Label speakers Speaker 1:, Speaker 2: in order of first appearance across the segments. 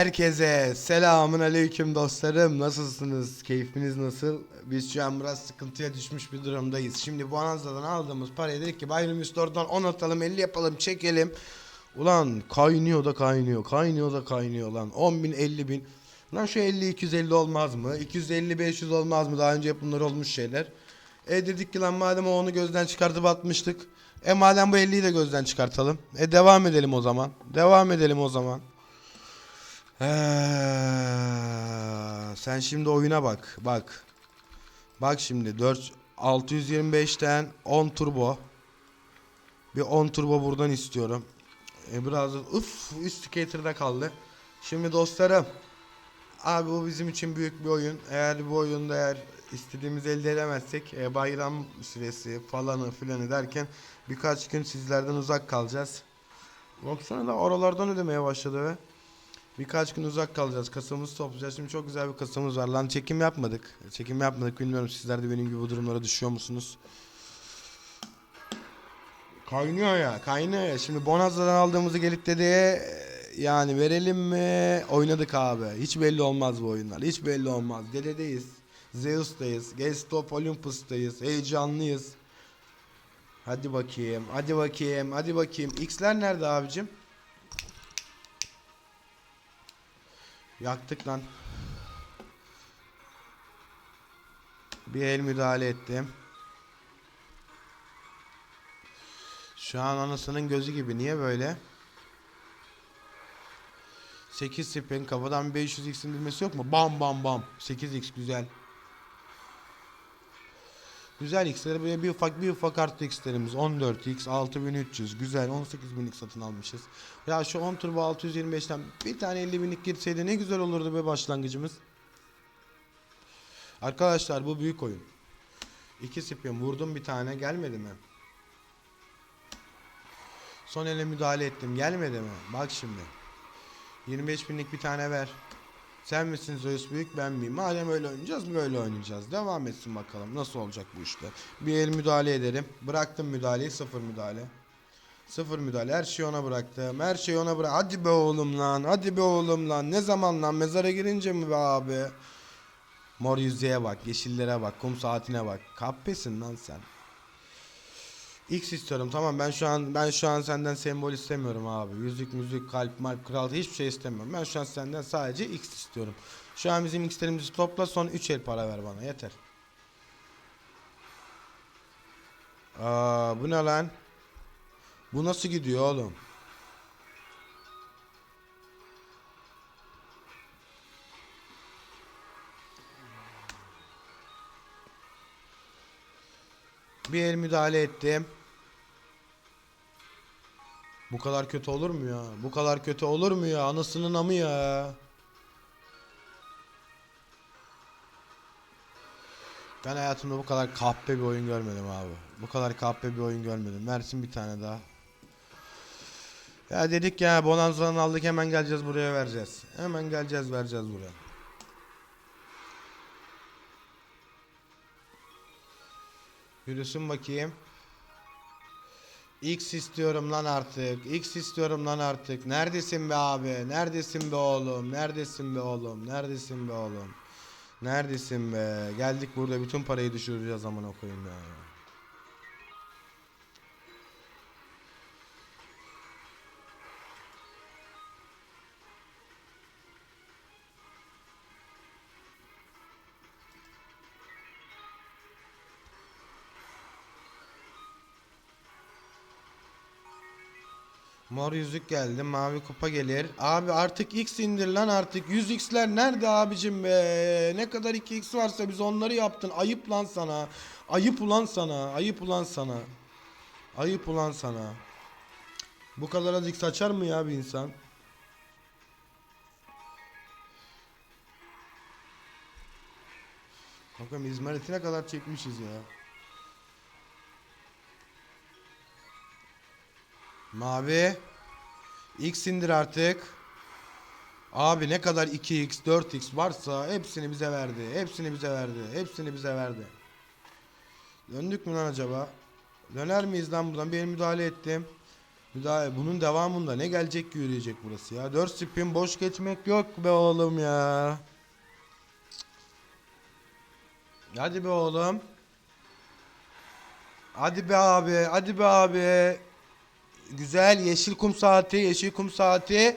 Speaker 1: Herkese selamun aleyküm dostlarım. Nasılsınız? Keyfiniz nasıl? Biz şu an biraz sıkıntıya düşmüş bir durumdayız. Şimdi Bonanza'dan aldığımız parayı dedik ki Bayram Store'dan 10 atalım 50 yapalım çekelim. Ulan kaynıyor da kaynıyor kaynıyor da kaynıyor lan 10 bin 50 bin. Lan şu 50 250 olmaz mı? 250 500 olmaz mı? Daha önce hep bunlar olmuş şeyler. E dedik ki lan madem onu gözden çıkartıp atmıştık. E madem bu 50'yi de gözden çıkartalım. E devam edelim o zaman. Devam edelim o zaman. Ee, sen şimdi oyuna bak. Bak. Bak şimdi 4 625'ten 10 turbo. Bir 10 turbo buradan istiyorum. E biraz uf üst skater'da kaldı. Şimdi dostlarım. Abi bu bizim için büyük bir oyun. Eğer bu oyunda eğer istediğimizi elde edemezsek e, bayram süresi falanı filanı derken birkaç gün sizlerden uzak kalacağız. Baksana da oralardan ödemeye başladı ve Birkaç gün uzak kalacağız. Kasamızı toplayacağız. Şimdi çok güzel bir kasamız var. Lan çekim yapmadık. Çekim yapmadık. Bilmiyorum sizler de benim gibi bu durumlara düşüyor musunuz? Kaynıyor ya. Kaynıyor ya. Şimdi Bonanza'dan aldığımızı gelip dedeye e, yani verelim mi? Oynadık abi. Hiç belli olmaz bu oyunlar. Hiç belli olmaz. Dededeyiz. Zeus'tayız. Gestop Olympus'tayız. Heyecanlıyız. Hadi bakayım. Hadi bakayım. Hadi bakayım. X'ler nerede abicim? Yaktık lan. Bir el müdahale ettim. Şu an anasının gözü gibi. Niye böyle? 8 spin kafadan 500x'in bilmesi yok mu? Bam bam bam. 8x güzel. Güzel x'leri böyle bir ufak bir ufak artı x'lerimiz 14x 6300 güzel 18000'lik satın almışız. Ya şu 10 turbo 625'ten bir tane 50.000'lik girseydi ne güzel olurdu be başlangıcımız. Arkadaşlar bu büyük oyun. 2 spin vurdum bir tane gelmedi mi? Son ele müdahale ettim gelmedi mi? Bak şimdi. 25 binlik bir tane ver. Sen misin Zeus Büyük ben miyim? Madem öyle oynayacağız böyle oynayacağız. Devam etsin bakalım nasıl olacak bu işler. Bir el müdahale ederim. Bıraktım müdahaleyi sıfır müdahale. Sıfır müdahale her şeyi ona bıraktım. Her şeyi ona bırak. Hadi be oğlum lan. Hadi be oğlum lan. Ne zaman lan mezara girince mi be abi? Mor yüzeye bak. Yeşillere bak. Kum saatine bak. Kappesin lan sen. X istiyorum tamam ben şu an ben şu an senden sembol istemiyorum abi. Yüzük müzik kalp malp kral hiçbir şey istemiyorum. Ben şu an senden sadece X istiyorum. Şu an bizim X'lerimizi topla son 3 el para ver bana yeter. Aa bu ne lan? Bu nasıl gidiyor oğlum? Bir el müdahale ettim. Bu kadar kötü olur mu ya? Bu kadar kötü olur mu ya? Anasının amı ya. Ben hayatımda bu kadar kahpe bir oyun görmedim abi. Bu kadar kahpe bir oyun görmedim. Versin bir tane daha. Ya dedik ya Bonanza'dan aldık hemen geleceğiz buraya vereceğiz. Hemen geleceğiz vereceğiz buraya. Yürüsün bakayım. X istiyorum lan artık. X istiyorum lan artık. Neredesin be abi? Neredesin be oğlum? Neredesin be oğlum? Neredesin be oğlum? Neredesin be? Geldik burada bütün parayı düşüreceğiz amına koyayım ya. Mor yüzük geldi. Mavi kupa gelir. Abi artık X indir lan artık. 100X'ler nerede abicim be? Ne kadar 2X varsa biz onları yaptın. Ayıp lan sana. Ayıp ulan sana. Ayıp ulan sana. Ayıp ulan sana. Bu kadar az X açar mı ya bir insan? Bakın izmaritine kadar çekmişiz ya. Mavi. X indir artık. Abi ne kadar 2x 4x varsa hepsini bize verdi. Hepsini bize verdi. Hepsini bize verdi. Döndük mü lan acaba? Döner miyiz lan buradan? Bir müdahale ettim. Müdahale, bunun devamında ne gelecek ki yürüyecek burası ya. 4 spin boş geçmek yok be oğlum ya. Hadi be oğlum. Hadi be abi, hadi be abi. Güzel yeşil kum saati, yeşil kum saati.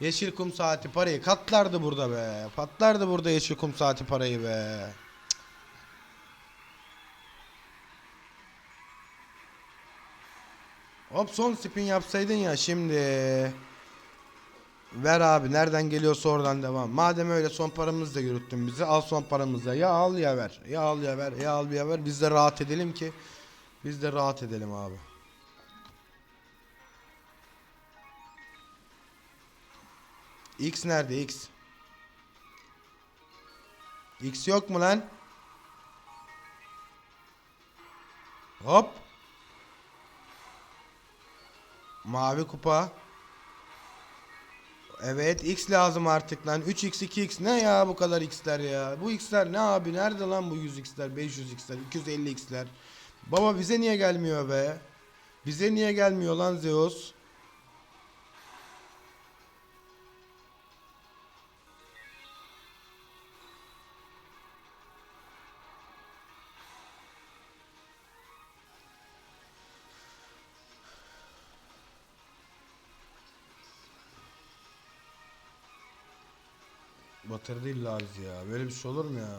Speaker 1: Yeşil kum saati parayı katlardı burada be. Patlardı burada yeşil kum saati parayı be. Hop son spin yapsaydın ya şimdi. Ver abi nereden geliyorsa oradan devam. Madem öyle son paramızı da yürüttün bizi al son paramızı. Ya al ya ver. Ya al ya ver. Ya al ya ver. Biz de rahat edelim ki. Biz de rahat edelim abi. X nerede X? X yok mu lan? Hop. Mavi kupa. Evet X lazım artık lan. 3X 2X ne ya bu kadar X'ler ya. Bu X'ler ne abi? Nerede lan bu 100X'ler, 500X'ler, 250X'ler? Baba bize niye gelmiyor be? Bize niye gelmiyor lan Zeus? Batırdı illa bizi ya. Böyle bir şey olur mu ya?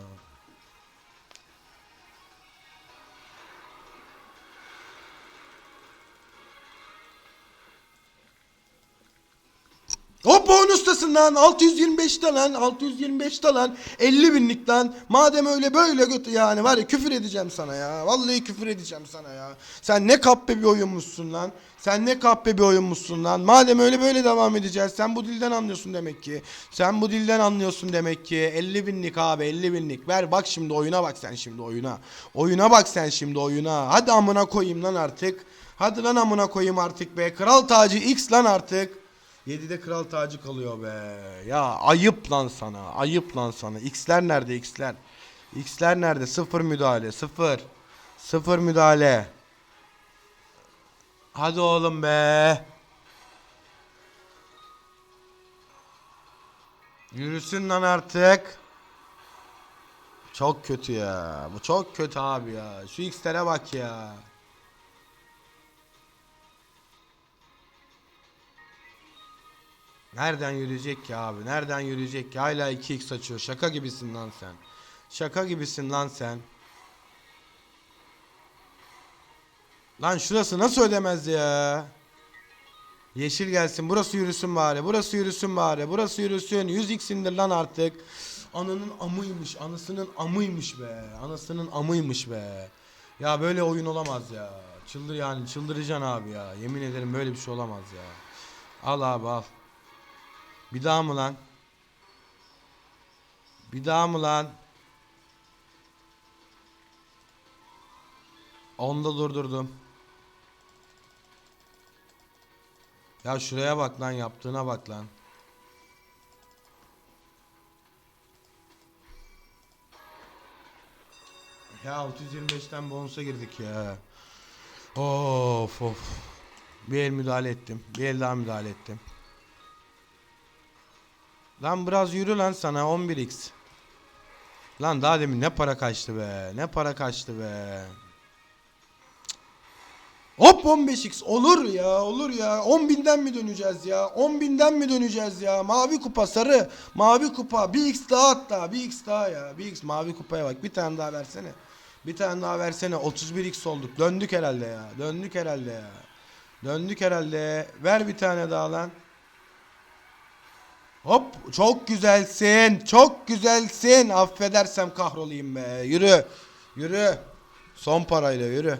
Speaker 1: Oyun ustasın lan. 625'te lan. 625'te lan. 50 binlik lan. Madem öyle böyle götü yani var ya küfür edeceğim sana ya. Vallahi küfür edeceğim sana ya. Sen ne kahpe bir oyunmuşsun lan. Sen ne kahpe bir oyunmuşsun lan. Madem öyle böyle devam edeceğiz sen bu dilden anlıyorsun demek ki. Sen bu dilden anlıyorsun demek ki. 50 binlik abi 50 binlik. Ver bak şimdi oyuna bak sen şimdi oyuna. Oyuna bak sen şimdi oyuna. Hadi amına koyayım lan artık. Hadi lan amına koyayım artık be. Kral tacı X lan artık 7'de kral tacı kalıyor be. Ya ayıp lan sana. Ayıp lan sana. X'ler nerede X'ler? X'ler nerede? Sıfır müdahale. Sıfır. Sıfır müdahale. Hadi oğlum be. Yürüsün lan artık. Çok kötü ya. Bu çok kötü abi ya. Şu X'lere bak ya. Nereden yürüyecek ki abi? Nereden yürüyecek ki? Hala 2x açıyor. Şaka gibisin lan sen. Şaka gibisin lan sen. Lan şurası nasıl ödemez ya? Yeşil gelsin. Burası yürüsün bari. Burası yürüsün bari. Burası yürüsün. 100x indir lan artık. Ananın amıymış. Anasının amıymış be. Anasının amıymış be. Ya böyle oyun olamaz ya. Çıldır yani çıldıracaksın abi ya. Yemin ederim böyle bir şey olamaz ya. Al abi al. Bir daha mı lan? Bir daha mı lan? Onda durdurdum. Ya şuraya bak lan yaptığına bak lan. Ya 625'ten bonusa girdik ya. Of of. Bir el müdahale ettim. Bir el daha müdahale ettim. Lan biraz yürü lan sana 11x. Lan daha demin ne para kaçtı be. Ne para kaçtı be. Hop 15x olur ya olur ya. 10 binden mi döneceğiz ya? 10 binden mi döneceğiz ya? Mavi kupa sarı. Mavi kupa. Bir x daha hatta bir x daha ya. Bir x mavi kupaya bak. Bir tane daha versene. Bir tane daha versene. 31x olduk. Döndük herhalde ya. Döndük herhalde ya. Döndük herhalde. Ver bir tane daha lan Hop çok güzelsin. Çok güzelsin. Affedersem kahrolayım be. Yürü. Yürü. Son parayla yürü.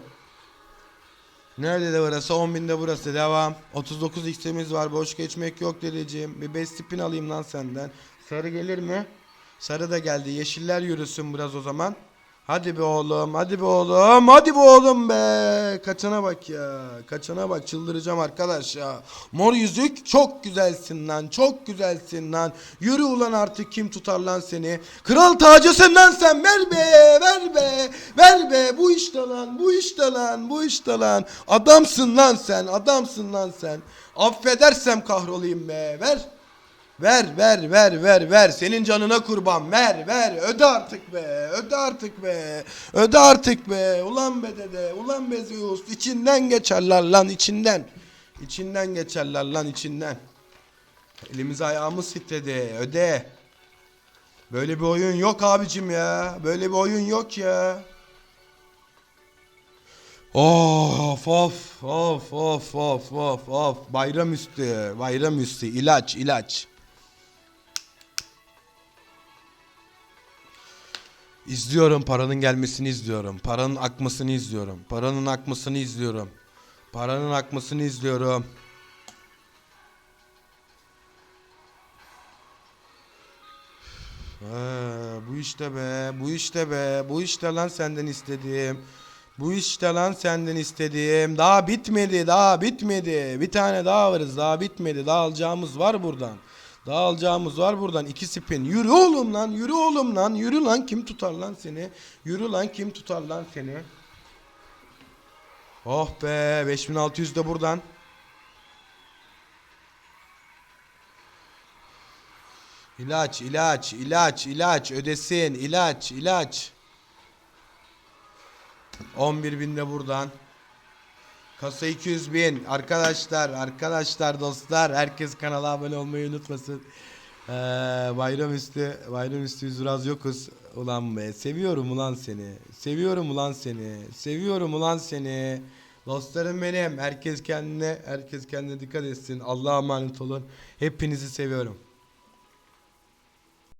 Speaker 1: Nerede de burası? 10 binde burası. Devam. 39 x'imiz var. Boş geçmek yok dedeciğim. Bir 5 spin alayım lan senden. Sarı gelir mi? Sarı da geldi. Yeşiller yürüsün biraz o zaman. Hadi be oğlum, hadi be oğlum, hadi be oğlum be. Kaçana bak ya, kaçana bak çıldıracağım arkadaş ya. Mor yüzük çok güzelsin lan, çok güzelsin lan. Yürü ulan artık kim tutar lan seni. Kral tacısın lan sen, ver be, ver be, ver be. Bu işte lan, bu işte lan, bu işte lan. Adamsın lan sen, adamsın lan sen. Affedersem kahrolayım be, ver. Ver ver ver ver ver. Senin canına kurban. Ver ver. Öde artık be. Öde artık be. Öde artık be. Ulan be dede. Ulan be Zeus. İçinden geçerler lan içinden. İçinden geçerler lan içinden. Elimiz ayağımız titredi. Öde. Böyle bir oyun yok abicim ya. Böyle bir oyun yok ya. Of of of of of of of. Bayram üstü bayram üstü. İlaç ilaç İzliyorum paranın gelmesini izliyorum. Paranın akmasını izliyorum. Paranın akmasını izliyorum. Paranın akmasını izliyorum. Ha, bu işte be, bu işte be, bu işte lan senden istediğim. Bu işte lan senden istediğim. Daha bitmedi, daha bitmedi. Bir tane daha varız, daha bitmedi. Daha alacağımız var buradan. Daha alacağımız var buradan. İki spin. Yürü oğlum lan, yürü oğlum lan. Yürü lan kim tutar lan seni? Yürü lan kim tutar lan seni? Oh be, 5600 de buradan. İlaç, ilaç, ilaç, ilaç, ödesin, ilaç, ilaç. 11 bin de buradan. Kasa 200 bin. Arkadaşlar, arkadaşlar, dostlar. Herkes kanala abone olmayı unutmasın. Ee, bayramüstü, bayramüstü yüz biraz yokuz. Ulan be, seviyorum ulan seni. Seviyorum ulan seni. Seviyorum ulan seni. Dostlarım benim. Herkes kendine, herkes kendine dikkat etsin. Allah'a emanet olun. Hepinizi seviyorum.